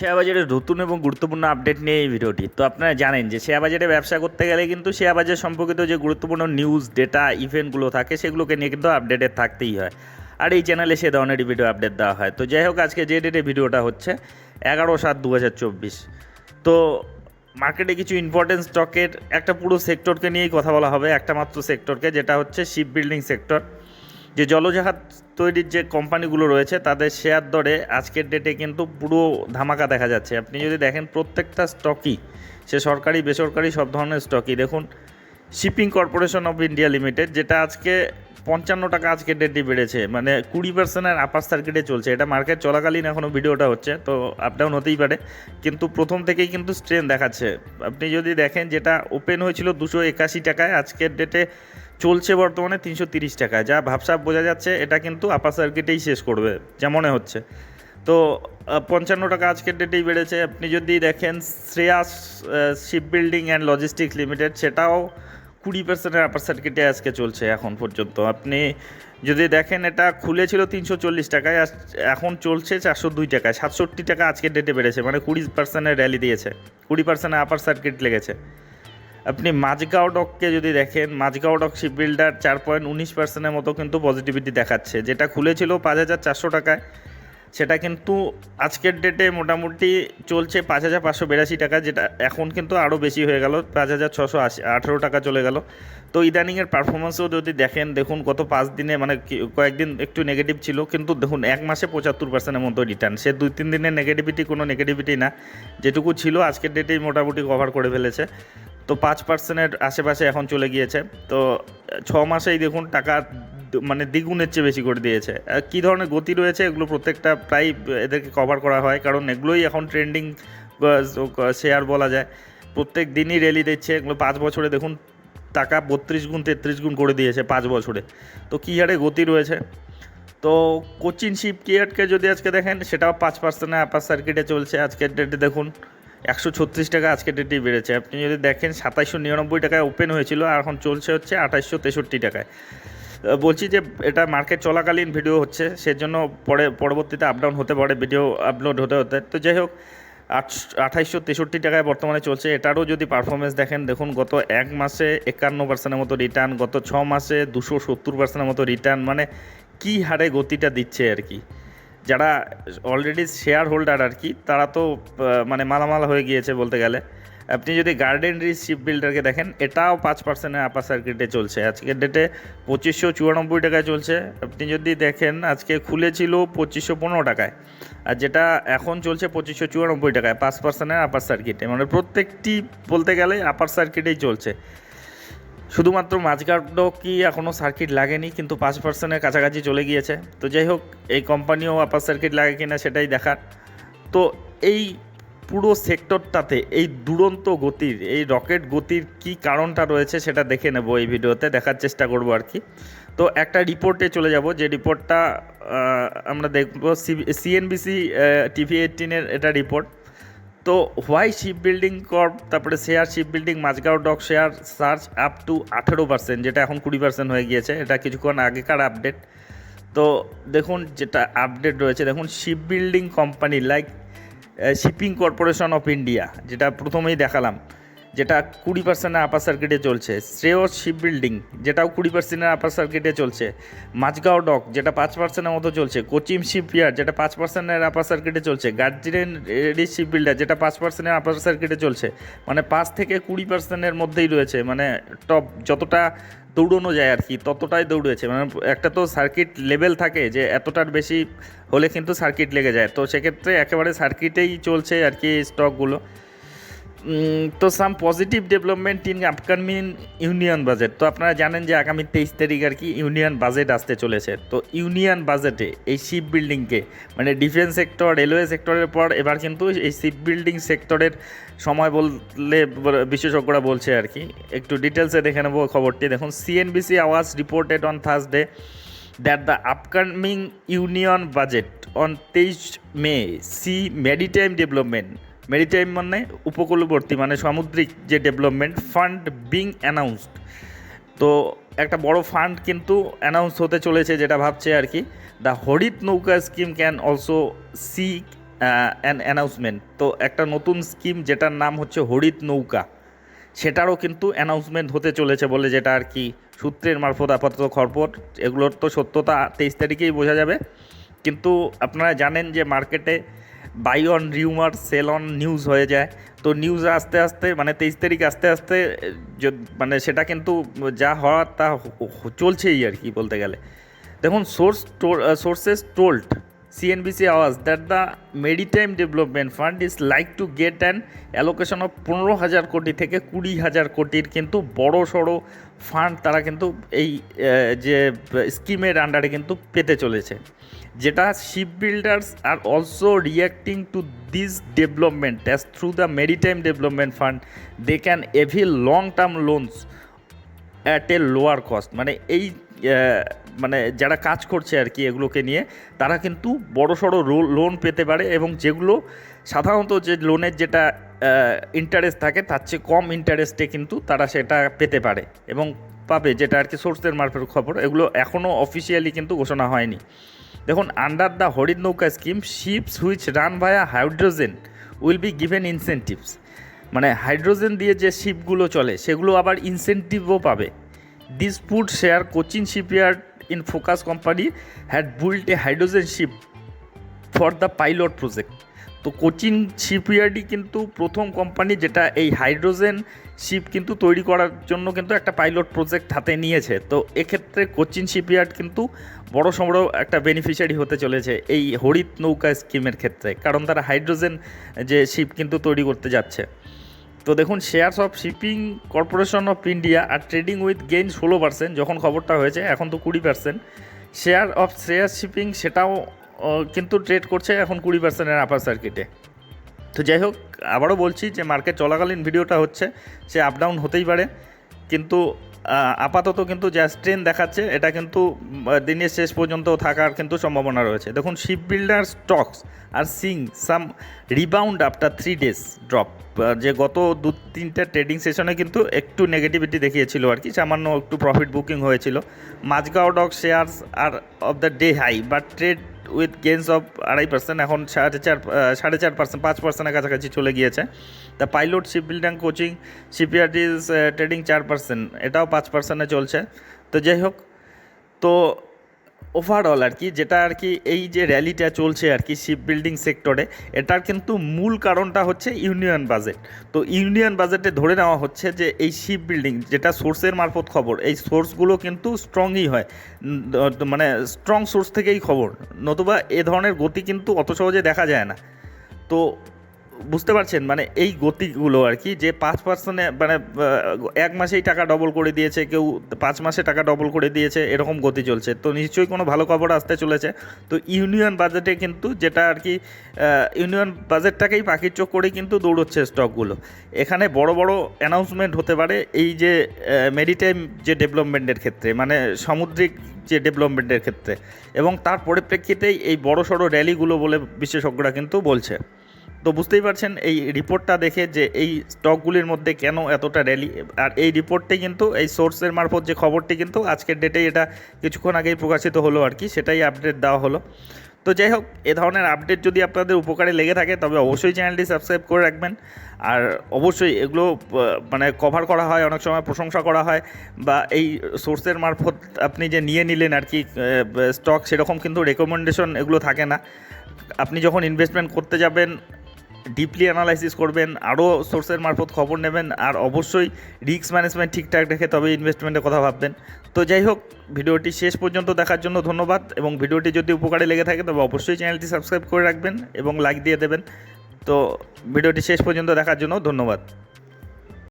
Share বাজারের নতুন এবং গুরুত্বপূর্ণ আপডেট নিয়ে এই ভিডিওটি। তো আপনারা জানেন যে শেয়ার বাজারে ব্যবসা করতে গেলে কিন্তু শেয়ার বাজার সম্পর্কিত যে গুরুত্বপূর্ণ নিউজ ডেটা ইভেন্টগুলো থাকে, সেগুলোকে নিয়ে কিন্তু আপডেটেড থাকতেই হয়। আর এই চ্যানেলে সে ধরনেরই ভিডিও আপডেট দেওয়া হয়। তো যাই হোক, আজকে যে ডেটে ভিডিওটা হচ্ছে, এগারো সাত দু তো মার্কেটে কিছু ইম্পর্টেন্ট স্টকের একটা পুরো সেক্টরকে নিয়েই কথা বলা হবে, একটা মাত্র সেক্টরকে যেটা হচ্ছে শিপ বিল্ডিং সেক্টর যে জলজাহাজ তৈরির যে কোম্পানিগুলো রয়েছে, তাদের শেয়ার দরে আজকের ডেটে কিন্তু পুরো ধামাকা দেখা যাচ্ছে। আপনি যদি দেখেন প্রত্যেকটা স্টকই সে সরকারি, বেসরকারি, সব ধরনের স্টকই দেখুন shipping corporation of India limited যেটা আজকে পঞ্চান্ন টাকা আজকের ডেটে বেড়েছে মানে কুড়ি পার্সেন্টের আপার সার্কিটে চলছে। এটা মার্কেট চলাকালীন এখনও ভিডিওটা হচ্ছে, তো আপ ডাউন হতেই পারে। কিন্তু প্রথম থেকেই কিন্তু স্ট্রেন দেখাচ্ছে। আপনি যদি দেখেন, যেটা ওপেন হয়েছিল দুশো একাশি টাকায়, আজকের ডেটে চলছে বর্তমানে তিনশো তিরিশ টাকায় যা ভাবসাব বোঝা যাচ্ছে, এটা কিন্তু আপার সার্কিটেই শেষ করবে, যা মনে হচ্ছে। তো পঞ্চান্ন টাকা আজকের ডেটেই বেড়েছে। আপনি যদি দেখেন, Shreyas ship building and logistics limited সেটাও কুড়ি পার্সেন্টের আপার সার্কিটে আজকে চলছে এখন পর্যন্ত। আপনি যদি দেখেন, এটা খুলেছিল তিনশো চল্লিশ টাকায় এখন চলছে চারশো দুই টাকায়। সাতষট্টি টাকা আজকের ডেটে বেড়েছে মানে কুড়ি পার্সেন্টের র্যালি দিয়েছে। কুড়ি পার্সেন্টের আপার সার্কিট লেগেছে। আপনি মাঝগাঁও ডককে যদি দেখেন, মাঝগাঁও ডক শিপ বিল্ডার চার পয়েন্ট উনিশ পার্সেন্টের মতো কিন্তু পজিটিভিটি দেখাচ্ছে। যেটা খুলেছিল পাঁচ হাজার চারশো টাকায়, সেটা কিন্তু আজকের ডেটে মোটামুটি চলছে পাঁচ হাজার পাঁচশো বিরাশি টাকা, যেটা এখন কিন্তু আরও বেশি হয়ে গেল, পাঁচ হাজার ছশো আশি, আঠেরো টাকা চলে গেল। তো ইদানিংয়ের পারফরমেন্সও যদি দেখেন, দেখুন গত পাঁচ দিনে মানে কয়েকদিন একটু নেগেটিভ ছিল, কিন্তু দেখুন এক মাসে পঁচাত্তর পার্সেন্টের মতো রিটার্ন সে দুই তিন দিনের নেগেটিভিটি কোনো নেগেটিভিটি না, যেটুকু ছিল আজকের ডেটেই মোটামুটি কভার করে ফেলেছে। তো পাঁচ পার্সেন্টের আশেপাশে এখন চলে গিয়েছে। তো ছ মাসেই দেখুন টাকা মানে দ্বিগুণের চেয়ে বেশি করে দিয়েছে। কী ধরনের গতি রয়েছে এগুলো প্রত্যেকটা প্রায় এদেরকে কভার করা হয়। কারণ এগুলোই এখন ট্রেন্ডিং শেয়ার বলা যায়। প্রত্যেক দিনই র্যালি দিচ্ছে। এগুলো পাঁচ বছরে দেখুন টাকা বত্রিশ গুণ, তেত্রিশ গুণ করে দিয়েছে পাঁচ বছরে। তো কী হারে গতি রয়েছে? তো কোচিন শিপ কেয়ারকে যদি আজকে দেখেন, সেটাও পাঁচ পার্সেন্টে আপার সার্কিটে চলছে। আজকের ডেটে দেখুন একশো ছত্রিশ টাকা আজকের ডেটেই বেড়েছে। আপনি যদি দেখেন সাতাইশশো নিরানব্বই টাকায় ওপেন হয়েছিল, আর এখন চলছে হচ্ছে আঠাইশশো তেষট্টি টাকায়। বলছি যে এটা মার্কেট চলাকালীন ভিডিও হচ্ছে, সেজন্য পরে, পরবর্তীতে আপডাউন হতে পারে ভিডিও আপলোড হতে হতে। তো যাই হোক আঠাইশশো তেষট্টি টাকায় বর্তমানে চলছে। এটারও যদি পারফরমেন্স দেখেন, দেখুন গত এক মাসে একান্ন পার্সেন্টের মতো রিটার্ন গত ছ মাসে দুশো সত্তর পার্সেন্টের মতো রিটার্ন মানে কী হারে গতিটা দিচ্ছে আর কি। যারা অলরেডি শেয়ার হোল্ডার আর কি, তারা তো মানে মালামাল হয়ে গিয়েছে বলতে গেলে। আপনি যদি গার্ডেন রিচ শিপ বিল্ডারকে দেখেন, এটাও পাঁচ পার্সেন্টের আপার সার্কিটে চলছে। আজকের ডেটে পঁচিশশো চুরানব্বই টাকায় চলছে। আপনি যদি দেখেন, আজকে খুলেছিল পঁচিশশো পনেরো টাকায়। আর যেটা এখন চলছে পঁচিশশো চুরানব্বই টাকায়, পাঁচ পার্সেন্টের আপার সার্কিটে মানে প্রত্যেকটি বলতে গেলে আপার সার্কিটেই চলছে। শুধুমাত্র মাঝগার্ডও কি এখনও সার্কিট লাগেনি, কিন্তু পাঁচ পার্সেন্টের কাছাকাছি চলে গিয়েছে। তো যাই হোক, এই কোম্পানিও আপার সার্কিট লাগে কিনা সেটাই দেখার। তো এই পুরো সেক্টরটাতে এই দুরন্ত গতির, এই রকেট গতির কি কারণটা রয়েছে সেটা দেখে নেব এই ভিডিওতে, দেখার চেষ্টা করব আর কি। তো একটা রিপোর্টে চলে যাব, যে রিপোর্টটা আমরা দেখব সিএনবিসি টিভি এইটিনের এটা রিপোর্ট তো হোয়াই শিপ বিল্ডিং কর তারপরে share ship building Mazagon dock share surge up to আঠেরো পার্সেন্ট যেটা এখন কুড়ি পার্সেন্ট হয়ে গিয়েছে, এটা কিছুক্ষণ আগেকার আপডেট তো দেখুন যেটা আপডেট রয়েছে, দেখুন ship building company like shipping corporation of India যেটা প্রথমেই দেখালাম। যেটা কুড়ি পার্সেন্টের আপার সার্কিটে চলছে। শ্রেয় শিপ বিল্ডিং যেটাও কুড়ি পার্সেন্টের আপার সার্কিটে চলছে। মাঝগাঁও ডক যেটা পাঁচ পার্সেন্টের মতো চলছে। কোচিম শিপইয়ার্ড যেটা পাঁচ পার্সেন্টের আপার সার্কিটে চলছে। গার্জিয়ান রিচ শিপ বিল্ডার যেটা পাঁচ পার্সেন্টের আপার সার্কিটে চলছে। মানে পাঁচ থেকে কুড়ি পার্সেন্টের মধ্যেই রয়েছে। মানে টপ যতটা দৌড়ানো যায় আর কি, ততটাই দৌড়েছে। মানে একটা তো সার্কিট লেভেল থাকে যে এতটার বেশি হলে কিন্তু সার্কিট লেগে যায়। তো সেক্ষেত্রে একেবারে সার্কিটেই চলছে আর কি স্টকগুলো তো some positive development in upcoming union budget তো আপনারা জানেন যে আগামী তেইশ তারিখ আর কি ইউনিয়ন বাজেট আসতে চলেছে। তো ইউনিয়ন বাজেটে এই শিপ বিল্ডিংকে মানে ডিফেন্স সেক্টর রেলওয়ে সেক্টরের পর এবার কিন্তু এই শিপ বিল্ডিং সেক্টরের সময় বললে বিশেষজ্ঞরা বলছে আর কি। একটু ডিটেলসে দেখে নেব খবরটি। দেখুন CNBC Awaaz reported on Thursday that the upcoming union budget on 23 May see maritime development maritime মানে উপকূলবর্তী মানে সামুদ্রিক যে ডেভেলপমেন্ট ফান্ড বিং অ্যানাউন্সড। তো একটা বড় ফান্ড কিন্তু অ্যানাউন্স হতে চলেছে যেটা ভাবছে আর কি, the Harit Nauka scheme can also see an announcement. তো একটা নতুন স্কিম যেটার নাম হচ্ছে হরিত নৌকা, সেটারও কিন্তু অ্যানাউন্সমেন্ট হতে চলেছে বলে যেটা আর কি সূত্রের মারফত আপাতত খবর, এগুলোর তো সত্যতা তেইশ তারিখেই বোঝা যাবে। কিন্তু আপনারা জানেন যে মার্কেটে buy on rumour, sell on news হয়ে যায়। তো নিউজ আস্তে আস্তে মানে তেইশ তারিখ আস্তে আস্তে মানে সেটা কিন্তু যা হওয়ার তা চলছেই আর কি বলতে গেলে। দেখুন source sources told CNBC Awaaz that the maritime development fund is like to get an allocation of পনেরো হাজার কোটি থেকে কুড়ি হাজার কোটির কিন্তু বড় সড়ো ফান্ড তারা কিন্তু এই যে স্কিমের আন্ডারে কিন্তু পেতে চলেছে। যেটা ship builders are also reacting to this development as through the maritime development fund they can avail long term loans at a lower cost মানে এই মানে যারা কাজ করছে আর কি এগুলোকে নিয়ে, তারা কিন্তু বড় সড়ো লোন পেতে পারে এবং যেগুলো সাধারণত যে লোনের যেটা ইন্টারেস্ট থাকে, তার চেয়ে কম ইন্টারেস্টে কিন্তু তারা সেটা পেতে পারে এবং পাবে, যেটা আর কি সোর্সের মারফত খবর। এগুলো এখনও অফিসিয়ালি কিন্তু ঘোষণা হয়নি। দেখুন under the Harit Nauka scheme ships which run via hydrogen will be given incentives মানে হাইড্রোজেন দিয়ে যে শিপগুলো চলে, সেগুলো আবার ইনসেন্টিভও পাবে। This food share Cochin shipyard in focus company had built a hydrogen ship for the pilot project তো কোচিন শিপইয়ার্ডই কিন্তু প্রথম কোম্পানি যেটা এই হাইড্রোজেন শিপ কিন্তু তৈরি করার জন্য কিন্তু একটা পাইলট প্রজেক্ট হাতে নিয়েছে। তো এক্ষেত্রে কোচিন শিপইয়ার্ড কিন্তু বড় সড় একটা বেনিফিশিয়ারি হতে চলেছে এই হরিত নৌকা স্কিমের ক্ষেত্রে, কারণ তারা হাইড্রোজেন যে শিপ কিন্তু তৈরি করতে যাচ্ছে। তো দেখুন shares of shipping corporation of India are trading with gain ষোলো পার্সেন্ট যখন খবরটা হয়েছে, এখন তো কুড়ি percent share of Shreyas shipping সেটাও কিন্তু ট্রেড করছে এখন কুড়ি পার্সেন্টের আপার সার্কিটে তো যাই হোক, আবারও বলছি যে মার্কেট চলাকালীন ভিডিওটা হচ্ছে, সে আপ ডাউন হতেই পারে। কিন্তু আপাতত কিন্তু যা ট্রেন দেখাচ্ছে, এটা কিন্তু দিনের শেষ পর্যন্ত থাকার কিন্তু সম্ভাবনা রয়েছে। দেখুন ship builder stocks are seeing some rebound after three days drop যে গত দু, তিনটে ট্রেডিং সেশনে কিন্তু একটু নেগেটিভিটি দেখিয়েছিল আর কি, সামান্য একটু প্রফিট বুকিং হয়েছিল। Mazagon dock shares are off the day high but trade with gains of আড়াই পার্সেন্ট এখন সাড়ে চার সাড়ে চার পার্সেন্ট পাঁচ পার্সেন্টের কাছাকাছি চলে গিয়েছে। তা pilot ship building Cochin shipyard trading চার পার্সেন্ট এটাও পাঁচ পার্সেন্টে চলছে। তো যাই হোক, তো ওভারঅল আর কি, যেটা আর কি এই যে র্যালিটা চলছে আর কি শিপ বিল্ডিং সেক্টরে এটার কিন্তু মূল কারণটা হচ্ছে ইউনিয়ন বাজেট তো ইউনিয়ন বাজেটে ধরে নেওয়া হচ্ছে যে এই শিপ বিল্ডিং যেটা সোর্সের মারফত খবর, এই সোর্সগুলো কিন্তু স্ট্রংই হয় মানে স্ট্রং সোর্স থেকেই খবর, নতুবা এ ধরনের গতি কিন্তু অত সহজে দেখা যায় না। তো বুঝতে পারছেন? মানে এই গতিগুলো আর কি, যে পাঁচ পার্সেন্টে মানে এক মাসেই টাকা ডবল করে দিয়েছে, কেউ পাঁচ মাসে টাকা ডবল করে দিয়েছে, এরকম গতি চলছে। তো নিশ্চয়ই কোনো ভালো খবর আসতে চলেছে। তো ইউনিয়ন বাজেটে কিন্তু যেটা আর কি ইউনিয়ন বাজেটটাকেই পাখির চোখ করে কিন্তু দৌড়চ্ছে স্টকগুলো এখানে বড় বড় অ্যানাউন্সমেন্ট হতে পারে এই যে মেরিটাইম যে ডেভেলপমেন্টের ক্ষেত্রে মানে সামুদ্রিক যে ডেভেলপমেন্টের ক্ষেত্রে। এবং তার পরিপ্রেক্ষিতেই এই বড় সড়ো র্যালিগুলো বলে বিশেষজ্ঞরা কিন্তু বলছে। তো বুঝতেই পারছেন, এই রিপোর্টটা দেখে যে এই স্টকগুলির মধ্যে কেন এতটা র্যালি আর এই রিপোর্টটি কিন্তু, এই সোর্সের মারফত যে খবরটি কিন্তু আজকের ডেটেই এটা কিছুক্ষণ আগেই প্রকাশিত হলো আর কি, সেটাই আপডেট দেওয়া হলো। তো যাই হোক, এ ধরনের আপডেট যদি আপনাদের উপকারে লেগে থাকে, তবে অবশ্যই চ্যানেলটি সাবস্ক্রাইব করে রাখবেন। আর অবশ্যই এগুলো মানে কভার করা হয়, অনেক সময় প্রশংসা করা হয়, বা এই সোর্সের মারফত আপনি যে নিয়ে নিলেন আর কি স্টক সেরকম কিন্তু রেকমেন্ডেশন এগুলো থাকে না। আপনি যখন ইনভেস্টমেন্ট করতে যাবেন ডিপলি অ্যানালাইসিস করবেন, আরও সোর্সের মারফত খবর নেবেন, আর অবশ্যই রিস্ক ম্যানেজমেন্ট ঠিকঠাক রেখে তবে ইনভেস্টমেন্টের কথা ভাববেন। তো যাই হোক, ভিডিওটি শেষ পর্যন্ত দেখার জন্য ধন্যবাদ, এবং ভিডিওটি যদি উপকারে লেগে থাকে, তবে অবশ্যই চ্যানেলটি সাবস্ক্রাইব করে রাখবেন এবং লাইক দিয়ে দেবেন। তো ভিডিওটি শেষ পর্যন্ত দেখার জন্য ধন্যবাদ।